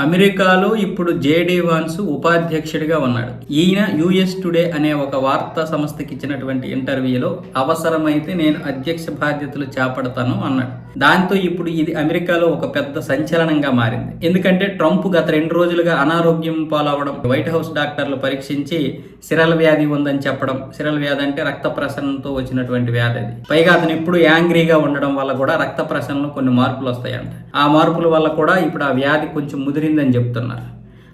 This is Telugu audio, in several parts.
అమెరికాలో ఇప్పుడు జేడీ వాన్స్ ఉపాధ్యక్షుడిగా ఉన్నాడు. ఈయన యుఎస్ టుడే అనే ఒక వార్తా సంస్థకి ఇచ్చినటువంటి ఇంటర్వ్యూలో అవసరమైతే నేను అధ్యక్ష బాధ్యతలు చేపడతాను అన్నాడు. దాంతో ఇప్పుడు ఇది అమెరికాలో ఒక పెద్ద సంచలనంగా మారింది. ఎందుకంటే ట్రంప్ గత రెండు రోజులుగా అనారోగ్యం పాలవడం వైట్ హౌస్ డాక్టర్లు పరీక్షించి సిరల వ్యాధి ఉందని చెప్పడం సిరల వ్యాధి అంటే రక్త ప్రసరణతో వచ్చినటువంటి వ్యాధి అది. పైగా అతను ఇప్పుడు యాంగ్రీగా ఉండడం వల్ల కూడా రక్త ప్రసరణలో కొన్ని మార్పులు వస్తాయంట. ఆ మార్పుల వల్ల కూడా ఇప్పుడు ఆ వ్యాధి కొంచెం కుదిరిందని చెప్తున్నారు.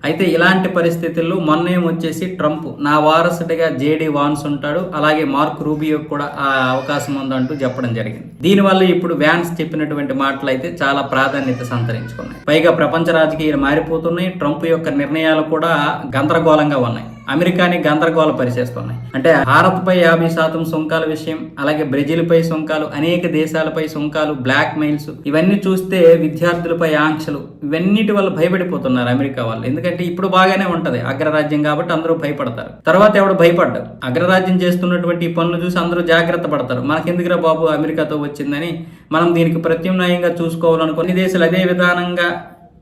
అయితే ఇలాంటి పరిస్థితుల్లో మొన్నేం వచ్చేసి ట్రంప్ నా వారసుడిగా జేడీ వాన్స్ ఉంటాడు అలాగే మార్క్ రూబియో కూడా ఆ అవకాశం ఉందంటూ చెప్పడం జరిగింది. దీనివల్ల ఇప్పుడు వ్యాన్స్ చెప్పినటువంటి మాటలు అయితే చాలా ప్రాధాన్యత సంతరించుకున్నాయి. పైగా ప్రపంచ రాజకీయాలు మారిపోతున్నాయి ట్రంప్ యొక్క నిర్ణయాలు కూడా గందరగోళంగా ఉన్నాయి. అమెరికాని గందరగోళ పరిచేస్తున్నాయి. అంటే భారత్పై యాభై శాతం సుంకాల విషయం అలాగే బ్రెజిల్పై సుంకాలు అనేక దేశాలపై సుంకాలు బ్లాక్ మెయిల్స్ ఇవన్నీ చూస్తే విద్యార్థులపై ఆంక్షలు ఇవన్నిటి వల్ల భయపడిపోతున్నారు అమెరికా వాళ్ళు. ఎందుకంటే ఇప్పుడు బాగానే ఉంటది. అగ్రరాజ్యం కాబట్టి అందరూ భయపడతారు. తర్వాత ఎవడు భయపడ్డారు అగ్రరాజ్యం చేస్తున్నటువంటి ఈ పనులు చూసి అందరూ జాగ్రత్త పడతారు. మనకెందుకురా బాబు అమెరికాతో వచ్చిందని మనం దీనికి ప్రత్యామ్నాయంగా చూసుకోవాలనుకుని దేశాలు అదే విధానంగా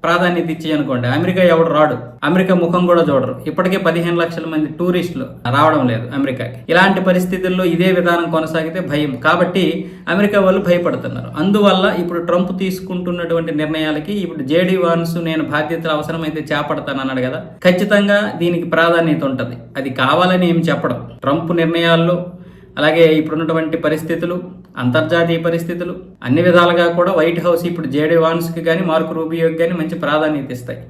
ప్రాధాన్యత ఇచ్చి అనుకోండి. అమెరికా ఎవడు రాడు? అమెరికా ముఖం కూడా చూడరు. ఇప్పటికే పదిహేను లక్షల మంది టూరిస్టులు రావడం లేదు అమెరికాకి. ఇలాంటి పరిస్థితుల్లో ఇదే విధానం కొనసాగితే భయం. కాబట్టి అమెరికా వాళ్ళు భయపడుతున్నారు. అందువల్ల ఇప్పుడు ట్రంప్ తీసుకుంటున్నటువంటి నిర్ణయాలకి ఇప్పుడు జేడీ వాన్స్ నేను బాధ్యతలు అవసరమైతే చేపడతాను అన్నాడు కదా. ఖచ్చితంగా దీనికి ప్రాధాన్యత ఉంటుంది. అది కావాలని ఏమి చెప్పడం. ట్రంప్ నిర్ణయాల్లో అలాగే ఇప్పుడున్నటువంటి పరిస్థితులు అంతర్జాతీయ పరిస్థితులు అన్ని విధాలుగా కూడా వైట్ హౌస్ ఇప్పుడు జేడీ వాన్స్కి కానీ మార్క్ రూబియోకి కానీ మంచి ప్రాధాన్యత ఇస్తాయి.